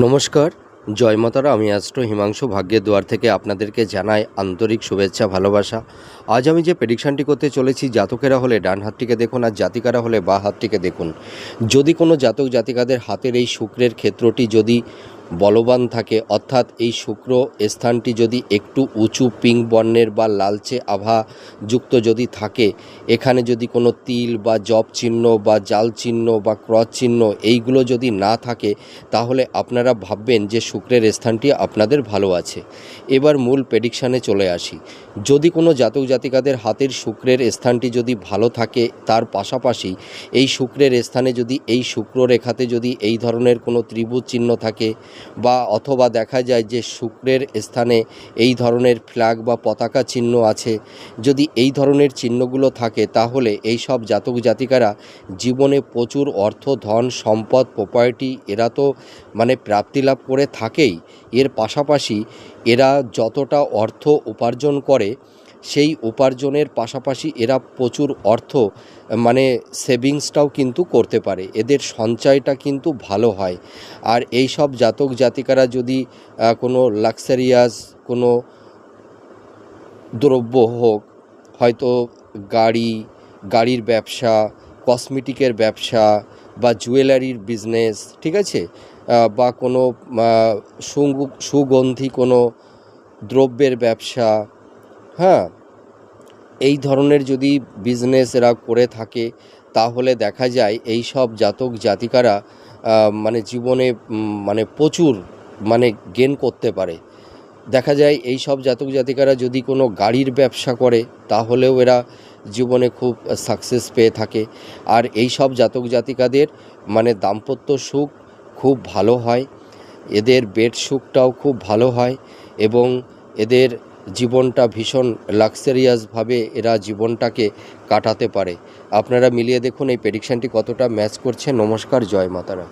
নমস্কার, জয় মাতারা, আমি অ্যাস্ট্রো হিমাংশু ভাগ্যের দুয়ার থেকে আপনাদেরকে জানাই আন্তরিক শুভেচ্ছা, ভালোবাসা। আজ আমি যে প্রেডিকশানটি করতে চলেছি, জাতকেরা হলে ডান হাতটিকে দেখুন আর জাতিকারা হলে বা হাতটিকে দেখুন। যদি কোনো জাতক জাতিকাদের হাতের এই শুক্রের ক্ষেত্রটি যদি বলবান থাকে। অর্থাৎ এই শুক্র স্থানটি যদি একটু উঁচু পিঙ্ক বর্ণের বা লালচে আভাযুক্ত যদি থাকে, এখানে যদি কোনো তিল বা জব চিহ্ন বা জাল চিহ্ন বা ক্রস চিহ্ন এইগুলো যদি না থাকে, তাহলে আপনারা ভাববেন যে শুক্রের স্থানটি আপনাদের ভালো আছে। এবার মূল প্রেডিকশানে চলে আসি। যদি কোনো জাতক জাতিকাদের হাতের শুক্রের স্থানটি যদি ভালো থাকে, তার পাশাপাশি এই শুক্রের স্থানে যদি এই শুক্র রেখাতে যদি এই ধরনের কোনো ত্রিভুজ চিহ্ন থাকে বা অথবা দেখা যায় যে শুক্রের স্থানে এই ধরনের ফ্ল্যাগ বা পতাকা চিহ্ন আছে। যদি এই ধরনের চিহ্নগুলো থাকে, তাহলে এই সব জাতক জাতিকারা জীবনে প্রচুর অর্থ, ধন, সম্পদ প্রপার্টি এরা তো মানে প্রাপ্তি লাভ করে থাকেই। এর পাশাপাশি এরা যতটা অর্থ উপার্জন করে সেই উপার্জনের পাশাপাশি এরা প্রচুর অর্থ মানে সেভিংসটাও কিন্তু করতে পারে। এদের সঞ্চয়টা কিন্তু ভালো হয়। আর এই সব জাতক জাতিকারা যদি কোনো লাক্সারিয়াস কোনো দ্রব্য হোক, হয়তো গাড়ি, গাড়ির ব্যবসা কসমেটিকের ব্যবসা বা জুয়েলারির বিজনেস ঠিক আছে? বা কোনো সুগন্ধি কোনো দ্রব্যের ব্যবসা হ্যাঁ। এই ধরনের যদি বিজনেস এরা করে থাকে, তাহলে দেখা যায় এই সব জাতক জাতিকারা মানে জীবনে মানে প্রচুর মানে গেন করতে পারে। দেখা যায় এই সব জাতক জাতিকারা যদি কোনো গাড়ির ব্যবসা করে, তাহলেও এরা জীবনে খুব সাকসেস পেয়ে থাকে। আর এই সব জাতক জাতিকাদের মানে দাম্পত্য সুখ খুব ভালো হয়। এদের বেড সুখটাও খুব ভালো হয় এবং এদের জীবনটা ভীষণ লাক্সারিয়াসভাবে এরা জীবনটাকে কাটাতে পারে। আপনারা মিলিয়ে দেখুন এই প্রেডিকশানটি কতটা ম্যাচ করছে। নমস্কার, জয় মাতারা।